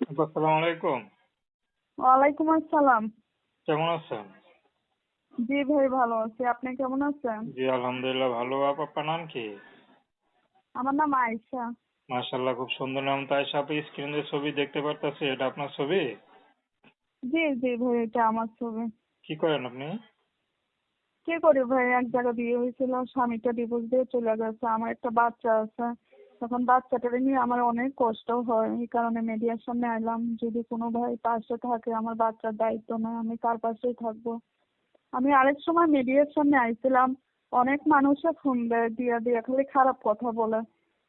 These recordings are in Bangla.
আসসালামু আলাইকুম। ওয়ালাইকুম আসসালাম। কেমন আছেন? জি ভাই ভালো আছি। আপনি কেমন আছেন? জি আলহামদুলিল্লাহ ভালো। আপ আপনার নাম কি? আমার নাম আয়েশা। মাশাআল্লাহ খুব সুন্দর নাম। স্ক্রিনে ছবি দেখতে পারতাছি এটা আপনার ছবি? জি জি ভাই এটা আমার ছবি। কি করেন আপনি? কি করি ভাই এক জায়গায় বিয়ে হয়েছিল স্বামীটা ডিভোর্স দিয়ে চলে গেছে আমার একটা বাচ্চা আছে। তখন বাচ্চাটাকে নিয়ে আমার অনেক কষ্ট হয়। এই কারণে মিডিয়ার সামনে এলাম যদি কোনো ভাই পাশে থাকে আমার বাচ্চার দায়িত্ব নেয় আমি কার পাশেই থাকব। আমি আরেক সময় মিডিয়ার সামনে আইছিলাম অনেক মানুষে ফোন দেয় দিয়া দিয়া খালি খারাপ কথা বলে।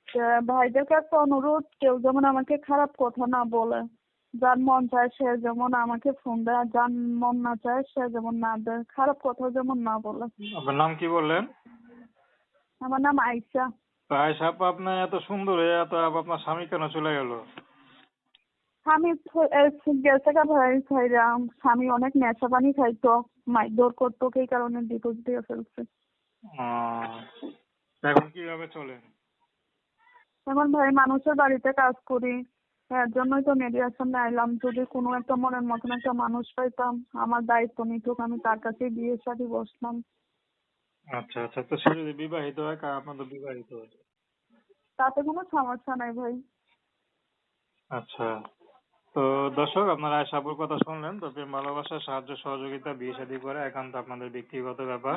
তা ভাইদেরকে একটা অনুরোধ কেউ যেমন আমাকে খারাপ কথা না বলে যার মন চায় সে যেমন আমাকে ফোন দেয় যার মন না চায় সে যেমন না দেয় খারাপ কথা যেমন না বলে। আপনার নাম কি বললেন? আমার নাম আইসা তাই সাপ আপনি এত সুন্দর হয়ে এত আপ আপনার স্বামী কেন চলে গেল? স্বামী গেছে গা ভাই ভাইরা স্বামী অনেক নেশা পানি খাইতো মারধর করতো এই কারণে ডিভোর্স দিয়ে ফেলছে। এখন কীভাবে চলেন এখন ভাই মানুষের বাড়িতে কাজ করি। এর জন্যই তো মিডিয়ার সামনে আইলাম যদি কোনো একটা মনের মতন একটা মানুষ পাইতাম আমার দায়িত্ব নিতুক আমি তার কাছে বিয়ে শাদী বসলাম আচ্ছা আচ্ছা। তো সে যদি বিবাহিত হয় আপনার তো বিবাহিত হয় তাতে কোনো সমস্যা নাই ভাই। আচ্ছা। তো দর্শক, আপনারা আশাপুর কথা শুনলেন। তো প্রেম, ভালোবাসা, সাহায্য, সহযোগিতা, বিয়ে শাদী করে একান্ত আপনাদের ব্যক্তিগত ব্যাপার।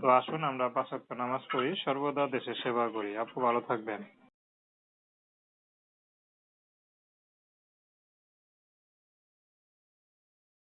তো আসুন আমরা পাঁচ নামাজ পড়ি, সর্বদা দেশের সেবা করি। আপু, ভালো থাকবেন।